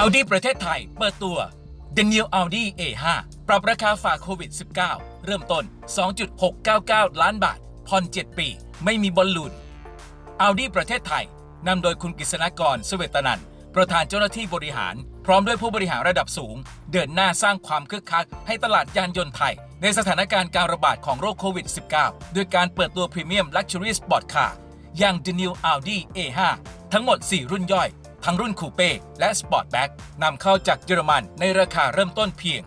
Audi ประเทศไทย เปิดตัว The New Audi A5 ปรับราคาฝ่าโควิด -19 เริ่มต้น 2.699 ล้านบาท ผ่อน 7 ปี ไม่มีบอลลูน Audi ประเทศไทย นำโดยคุณกฤษณกรเสเวตนัน ประธานเจ้าหน้าที่บริหาร พร้อมด้วยผู้บริหารระดับสูง เดินหน้าสร้างความคึกคัก ให้ตลาดยานยนต์ไทย ในสถานการณ์การระบาดของโรคโควิด -19 ด้วยการเปิดตัวพรีเมียม Luxury Sport Car อย่าง The New Audi A5 ทั้งหมด 4 รุ่นย่อย ทั้งรุ่นคูเป้และสปอร์ตแบ็กนำเข้าจากเยอรมันในราคาเริ่มต้นเพียง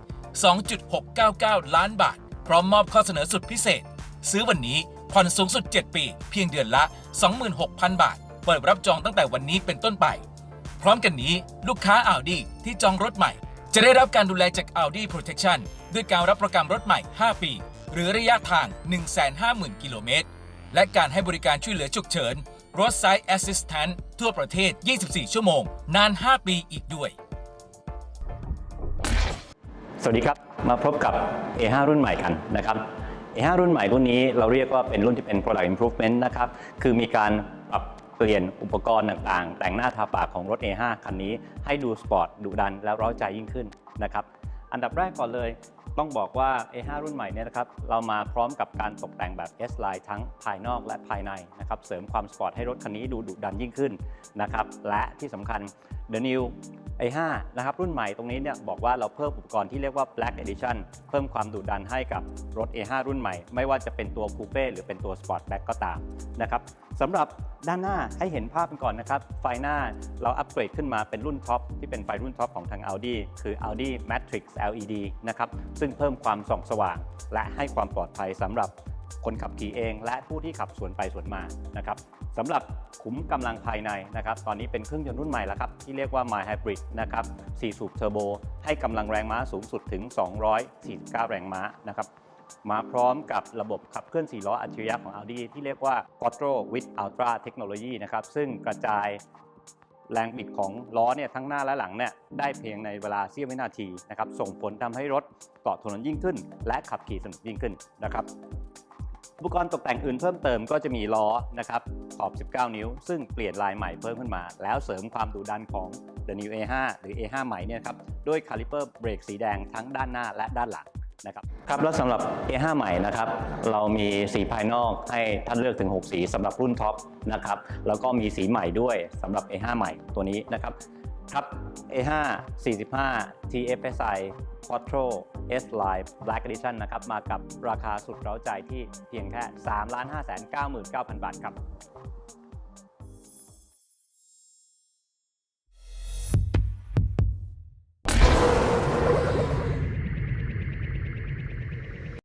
2.699 ล้านบาท พร้อมมอบข้อเสนอสุดพิเศษ ซื้อวันนี้ผ่อนสูงสุด 7 ปี เพียงเดือนละ 26,000 บาท เปิดรับจองตั้งแต่วันนี้เป็นต้นไป พร้อมกันนี้ลูกค้า Audi ที่จองรถใหม่ จะได้รับการดูแลจาก Audi Protection ด้วยการรับประกันรถใหม่ 5 ปี หรือระยะทาง 150,000 กิโลเมตร และการให้บริการช่วยเหลือฉุกเฉิน Roadside Assistant ทั่วประเทศ 24 ชั่วโมง นาน 5 ปีอีกด้วย สวัสดีครับ มาพบกับ A5 รุ่นใหม่กันนะครับ A5 รุ่นใหม่รุ่นนี้เราเรียกว่าเป็นรุ่นที่เป็น product improvement นะครับ คือมีการปรับเปลี่ยนอุปกรณ์ต่างๆ แต่งหน้าทาปากของรถ A5 คันนี้ ให้ดูสปอร์ตดุดันและเร้าใจยิ่งขึ้นนะครับ อันดับแรกก่อนเลย ต้องบอกว่า A5 รุ่นใหม่เนี่ยนะครับเรามาพร้อมกับการตกแต่งแบบ S line ทั้งภายนอกและภายในนะครับเสริมความสปอร์ตให้รถคันนี้ดูดุดันยิ่งขึ้นนะครับและที่สำคัญ The New i5 นะครับรุ่นใหม่ตรงนี้เนี่ยบอกว่าเราเพิ่มอุปกรณ์ที่เรียกว่า Black Edition เพิ่มความดุดันให้กับรถ A5 รุ่นใหม่ ไม่ว่าจะเป็นตัวคูเป้หรือเป็นตัว Sportback ก็ตามนะครับสำหรับด้านหน้าให้เห็นภาพกันก่อนนะครับ ไฟหน้าเราอัปเกรดขึ้นมาเป็นรุ่นท็อปที่เป็นไฟรุ่นท็อปของทาง Audi คือ Audi Matrix LED นะครับซึ่งเพิ่มความส่องสว่าง และให้ความปลอดภัยสำหรับ คนขับขี่เอง และผู้ที่ขับสวนไปสวนมานะครับสำหรับขุมกำลังภายในนะครับตอนนี้เป็นเครื่องยนต์รุ่นใหม่แล้วครับที่เรียกว่า My Hybrid นะครับ4สูบเทอร์โบให้กำลังแรงม้าสูงสุดถึง 249 แรงม้านะครับมาพร้อมกับระบบขับเคลื่อน 4 ล้ออัจฉริยะของ Audi ที่เรียกว่า Quattro with Ultra Technology นะครับซึ่งกระจายแรงบิดของล้อเนี่ยทั้งหน้าและหลังเนี่ยได้เพียงในเวลาเสี้ยววินาทีนะครับส่งผลทำให้รถเกาะถนนยิ่งขึ้น และขับขี่สนุกยิ่งขึ้นนะครับ อุปกรณ์ตกแต่งอื่นเพิ่มเติมก็จะมีล้อนะครับขอบ 19 นิ้ว ซึ่งเปลี่ยนลายใหม่เพิ่มขึ้นมา แล้วเสริมความดุดันของ The New A5 หรือ A5 ใหม่เนี่ยครับด้วยคาลิเปอร์เบรกสีแดงทั้งด้านหน้าและด้านหลังนะครับครับแล้วสำหรับ A5 ใหม่นะครับเรามีสีภายนอกให้ท่านเลือกถึง 6 สีสำหรับรุ่นท็อปนะครับแล้วก็มีสีใหม่ด้วยสำหรับ A5 ใหม่ตัวนี้นะครับ ครับ A5 45 TFSI Quattro S Line Black Edition นะครับ มากับราคาสุดเร้าใจที่เพียงแค่ 3 5 9 9 0 0 0 บาทครับ